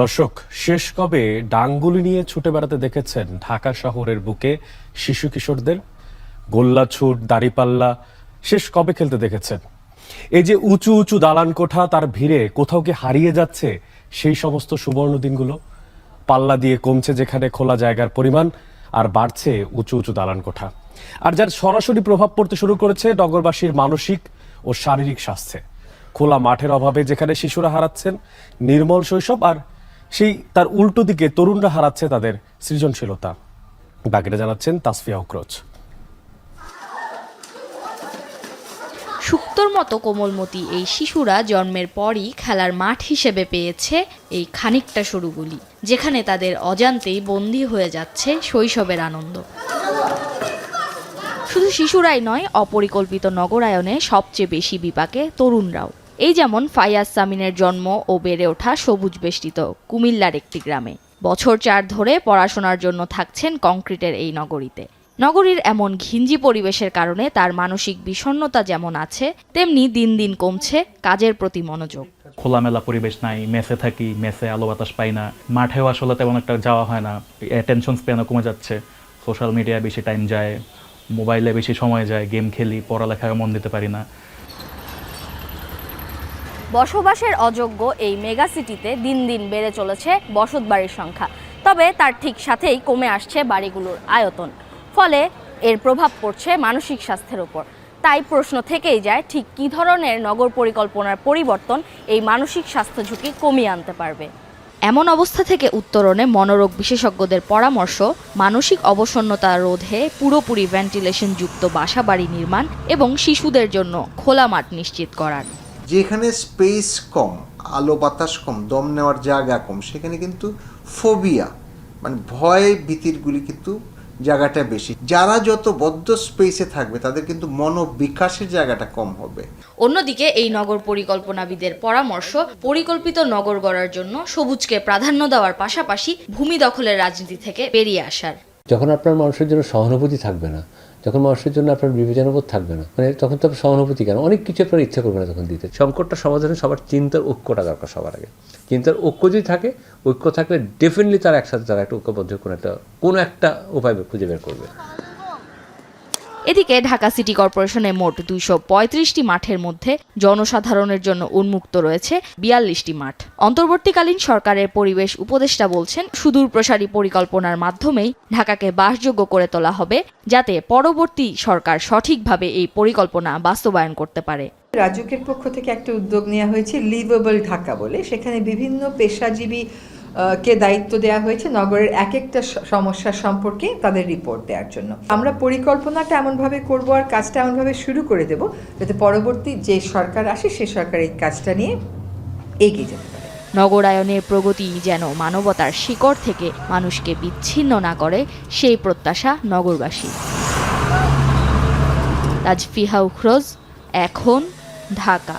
দর্শক, শেষ কবে ডাঙ্গুলি নিয়ে ছুটে বেড়াতে দেখেছেন ঢাকা শহরের বুকে শিশু কিশোরদের? গোল্লা ছুট দাড়িপাল্লা, শেষ কবে খেলতে দেখেছেন? এই যে উঁচু উঁচু দালান কোঠা, তার ভিড়ে কোথাও কি হারিয়ে যাচ্ছে সেই সমস্ত সুবর্ণ দিনগুলো? পাল্লা দিয়ে কমছে যেখানে খোলা জায়গার পরিমাণ আর বাড়ছে উঁচু উঁচু দালান কোঠা। আর যার সরাসরি প্রভাব পড়তে শুরু করেছে নগরবাসীর মানসিক ও শারীরিক স্বাস্থ্যে। খোলা মাঠের অভাবে যেখানে শিশুরা হারাচ্ছেন, নির্মল শৈশব আর সেই তার উল্টো দিকে তরুণরা হারাচ্ছে তাদের সৃজনশীলতা। বাকিটা জানাচ্ছেন তাসফিয়া উকরোচ। শুক্তোর মতো কোমলমতি এই শিশুরা জন্মের পরই খেলার মাঠ হিসেবে পেয়েছে এই খানিকটা সরুগুলি, যেখানে তাদের অজান্তেই বন্দী হয়ে যাচ্ছে শৈশবের আনন্দ। শুধু শিশুরাই নয়, অপরিকল্পিত নগরায়নে সবচেয়ে বেশি বিপাকে তরুণরাও। এই যেমন ফাইয়াজ সামিনের জন্ম ও বেড়ে ওঠা সবুজ বেষ্টিত কুমিল্লার একটি গ্রামে। বছর চার ধরে পড়াশোনার জন্য থাকছেন কংক্রিটের এই নগরীতে। নগরীর এমন ঘিঞ্জি পরিবেশের কারণে তার মানসিক বিষণ্ণতা যেমন আছে, তেমনি দিন দিন কমছে কাজের প্রতি মনোযোগ। খোলামেলা পরিবেশ নাই, মেসে থাকি, মেসে আলো বাতাস পাই না, মাঠেও আসলে তেমন একটা যাওয়া হয় না অ্যাটেনশন স্প্যানও কমে যাচ্ছে সোশ্যাল মিডিয়ায় বেশি টাইম যায় মোবাইলে বেশি সময় যায় গেম খেলি পড়ালেখায় মন দিতে পারি না। বসবাসের অযোগ্য এই মেগা সিটিতে দিন দিন বেড়ে চলেছে বসত বাড়ির সংখ্যা। তবে তার ঠিক সাথেই কমে আসছে বাড়িগুলোর আয়তন। ফলে এর প্রভাব পড়ছে মানসিক স্বাস্থ্যের ওপর। তাই প্রশ্ন থেকেই যায়, ঠিক কী ধরনের নগর পরিকল্পনার পরিবর্তন এই মানসিক স্বাস্থ্য ঝুঁকি কমিয়ে আনতে পারবে? এমন অবস্থা থেকে উত্তরণে মনোরোগ বিশেষজ্ঞদের পরামর্শ, মানসিক অবসন্নতা রোধে পুরোপুরি ভেন্টিলেশন যুক্ত বাসাবাড়ি নির্মাণ এবং শিশুদের জন্য খোলা মাঠ নিশ্চিত করার। যেখানে স্পেস কম, আলো বাতাস কম, দম নেওয়ার জায়গা কম, সেখানে কিন্তু ফোবিয়া মানে ভয় ভীতিরগুলি কিন্তু জায়গাটা বেশি। যারা যত বদ্ধ স্পেসে থাকবে, তাদের কিন্তু মনোবিকাশের জায়গাটা কম হবে। অন্যদিকে এই নগর পরিকল্পনাবিদের পরামর্শ, পরিকল্পিত নগর গড়ার জন্য সবুজকে প্রাধান্য দেওয়ার পাশাপাশি ভূমি দখলের রাজনীতি থেকে বেরিয়ে আসার। যখন আপনার মানুষের জন্য সহানুভূতি থাকবে না, যখন মানুষের জন্য আপনার বিবেচনাবোধ থাকবে না মানে তখন তো সহানুভূতি কেন? অনেক কিছু আপনার ইচ্ছা করবে না তখন দিতে। সংকটটা সমাধানে সবার চিন্তার ঐক্যটা দরকার সবার আগে। চিন্তার ঐক্য যদি থাকে, ঐক্য থাকলে ডেফিনেটলি তারা একসাথে তারা একটা ঐক্যবদ্ধ কোনো একটা কোনো একটা উপায় খুঁজে বের করবে। এদিকে ঢাকা সিটি কর্পোরেশনে মোট দুইশো পঁয়ত্রিশটি মাঠের মধ্যে জনসাধারণের জন্য উন্মুক্ত রয়েছে বিয়াল্লিশটি মাঠ। অন্তর্বর্তীকালীন সরকারের পরিবেশ উপদেষ্টা বলছেন, সুদূর প্রসারী পরিকল্পনার মাধ্যমেই ঢাকাকে বাসযোগ্য করে তোলা হবে যাতে পরবর্তী সরকার সঠিকভাবে এই পরিকল্পনা বাস্তবায়ন করতে পারে। রাজুকের পক্ষ থেকে একটা উদ্যোগ নেওয়া হয়েছে লিভেবল ঢাকা বলে। সেখানে বিভিন্ন পেশাজীবী কে দায়িত্ব দেওয়া হয়েছে, নগরের এক একটা সমস্যা সম্পর্কে তাদের রিপোর্ট দেওয়ার জন্য। আমরা পরিকল্পনাটা এমনভাবে করব আর কাজটা এমনভাবে শুরু করে দেব যাতে পরবর্তী যে সরকার আসে, সে সরকার এই কাজটা নিয়ে এগিয়ে যেতে পারে। নগরায়নের প্রগতি যেন মানবতার শিকড় থেকে মানুষকে বিচ্ছিন্ন না করে, সেই প্রত্যাশা নগরবাসী। তাজফিহা উখরোজ, এখন ঢাকা।